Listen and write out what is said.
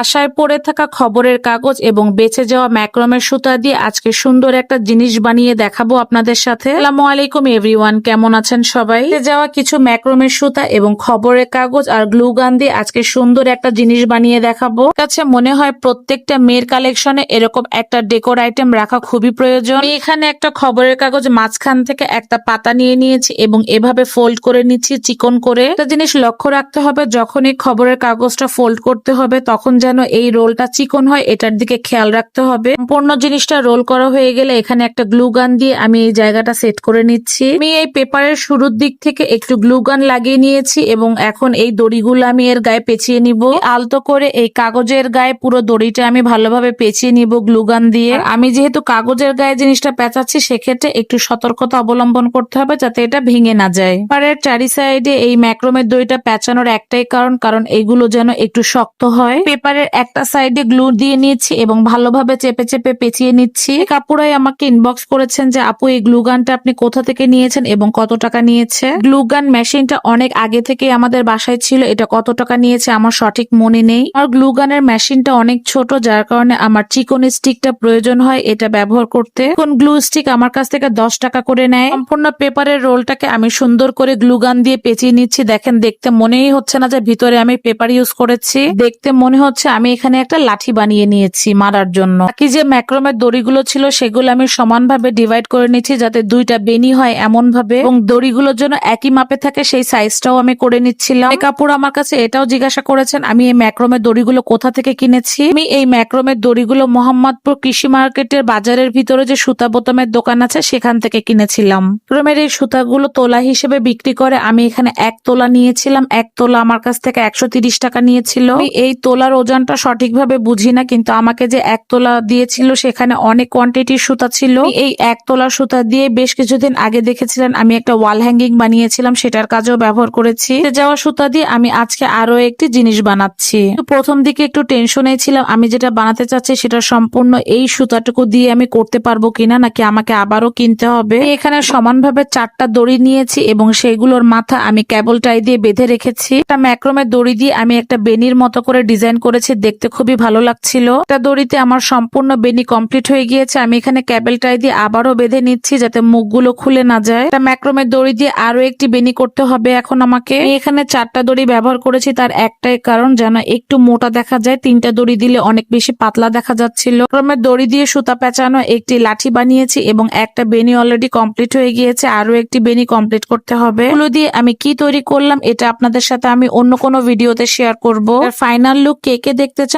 আশায় পড়ে থাকা খবরের কাগজ এবং বেঁচে যাওয়া ম্যাক্রমের সুতা দিয়ে আজকে সুন্দর একটা জিনিস বানিয়ে দেখাবো আপনাদের সাথে। আসসালামু আলাইকুম, এভরিওয়ান। কেমন আছেন সবাই? যাওয়া কিছু ম্যাক্রমের সুতা এবং খবরের কাগজ আর গ্লু গান দিয়ে আজকে সুন্দর একটা জিনিস বানিয়ে দেখাবো। কাছে মনে হয় প্রত্যেকটা মেয়ের কালেকশনে এরকম একটা ডেকোর আইটেম রাখা খুবই প্রয়োজন। এখানে একটা খবরের কাগজ মাঝখান থেকে একটা পাতা নিয়ে নিয়েছি এবং এভাবে ফোল্ড করে নিচ্ছি, চিকন করে। একটা জিনিস লক্ষ্য রাখতে হবে যখন এই খবরের কাগজটা ফোল্ড করতে হবে, তখন এই রোলটা চিকন হয়, এটার দিকে খেয়াল রাখতে হবে। সম্পূর্ণ জিনিসটা রোল করা হয়ে গেলে এখানে একটা গ্লু গান দিয়ে আমি এই জায়গাটা সেট করে নিচ্ছি। আমি এই পেপারের শুরুর দিক থেকে একটু গ্লু গান লাগিয়ে নিয়েছি এবং এখন এই দড়িগুলো আমি এর গায়ে পেঁচিয়ে নিব। আলতো করে এই কাগজের গায়ে পুরো দড়িটা আমি ভালোভাবে পেঁচিয়ে নিব গ্লু গান দিয়ে। আমি যেহেতু কাগজের গায়ে জিনিসটা পেঁচাচ্ছি, সেক্ষেত্রে একটু সতর্কতা অবলম্বন করতে হবে যাতে এটা ভেঙে না যায়। পেপারের চারি সাইডে এই ম্যাক্রোমের দড়িটা পেঁচানোর একটাই কারণ কারণ এগুলো যেন একটু শক্ত হয়। পেপারের একটা সাইডে গ্লু দিয়ে নিয়েছি এবং ভালোভাবে চেপে চেপে পেঁচিয়ে নিচ্ছি। কাপুরাই আমাকে ইনবক্স করেছেন যে, আপু, এই গ্লু গানটা আপনি কোথা থেকে নিয়েছেন এবং কত টাকা নিয়েছে? গ্লু গান মেশিনটা অনেক আগে থেকে আমাদের বাসায় ছিল। এটা কত টাকা নিয়েছে আমার সঠিক মনে নেই। আর গ্লু গানের মেশিনটা অনেক ছোট, যার কারণে আমার চিকন স্টিকটা প্রয়োজন হয় এটা ব্যবহার করতে। কোন গ্লু স্টিক আমার কাছ থেকে দশ টাকা করে নেয়। সম্পূর্ণ পেপারের রোলটাকে আমি সুন্দর করে গ্লু গান দিয়ে পেঁচিয়ে নিচ্ছি। দেখেন, দেখতে মনেই হচ্ছে না যে, ভিতরে আমি পেপার ইউজ করেছি। দেখতে মনে হচ্ছে আমি এখানে একটা লাঠি বানিয়ে নিয়েছি মারার জন্য। বাকি যে ম্যাক্রোমের দড়িগুলো ছিল সেগুলো আমি সমানভাবে ডিভাইড করে নিচ্ছি যাতে দুইটা বেনি হয় এমন ভাবে এবং দড়িগুলোর জন্য একই মাপে থাকে সেই সাইজটাও আমি করে নিচ্ছিলাম। কাপড় আমার কাছে এটাও জিজ্ঞাসা করেছেন, আমি এই ম্যাক্রোমের দড়িগুলো কোথা থেকে কিনেছি? আমি এই ম্যাক্রোমের দড়িগুলো মোহাম্মদপুর কৃষি মার্কেটের বাজারের ভিতরে যে সুতা বোতামের দোকান আছে সেখান থেকে কিনেছিলাম। ক্রমের এই সুতাগুলো তোলা হিসেবে বিক্রি করে আমি এখানে এক তোলা নিয়েছিলাম। এক তোলা আমার কাছ থেকে একশো টাকা নিয়েছিল। এই তোলার ওজনটা সঠিকভাবে বুঝি না, কিন্তু আমাকে যে এক তোলা দিয়েছিল সেখানে অনেক কোয়ান্টিটির সুতা ছিল। এই এক তোলা সুতা দিয়ে বেশ কিছুদিন আগে দেখেছিলেন, আমি একটা ওয়াল হ্যাঙ্গিং বানিয়েছিলাম, সেটার কাজেও ব্যবহার করেছি। যাওয়া সুতা দিয়ে আমি আজকে আরও একটি জিনিস বানাচ্ছি। প্রথম দিকে একটু টেনশনে ছিলাম, আমি যেটা বানাতে চাচ্ছি সেটা সম্পূর্ণ এই সুতাটুকু দিয়ে আমি করতে পারব কিনা, নাকি আমাকে আবারও কিনতে হবে? এখানে সমানভাবে চারটা দড়ি নিয়েছি এবং সেগুলোর মাথা আমি কেবল টাই দিয়ে বেঁধে রেখেছি। একটা ম্যাক্রোমের দড়ি দিয়ে আমি একটা বেনির মতো করে ডিজাইন করেছি, দেখতে খুবই ভালো লাগছিল। একটা দড়িতে আমার সম্পূর্ণ বেনি কমপ্লিট হয়ে গিয়েছে। আমি এখানে ক্যাবেল টাই দিয়ে আবারও বেঁধে নিচ্ছি যাতে মুখগুলো খুলে না যায়। একটা ম্যাক্রোমের দড়ি দিয়ে আরও একটি বেনি করতে হবে এখন আমাকে। এখানে চারটা দড়ি ব্যবহার করেছি, তার একটাই কারণ যেন একটু মোটা দেখা যায়। তিনটা দড়ি দিলে অনেক বেশি পাতলা দেখা যাচ্ছিল। ক্রমের দড়ি দিয়ে সুতা পেঁচানো একটি লাঠি বানিয়েছি এবং একটা বেনি অলরেডি কমপ্লিট হয়ে গিয়েছে। আরও একটি বেনি কমপ্লিট করতে হবে। এগুলো দিয়ে আমি কি তৈরি করলাম, এটা আপনাদের সাথে আমি অন্য কোনো ভিডিওতে শেয়ার করব। ফাইনাল লুক কে দেখতে চান?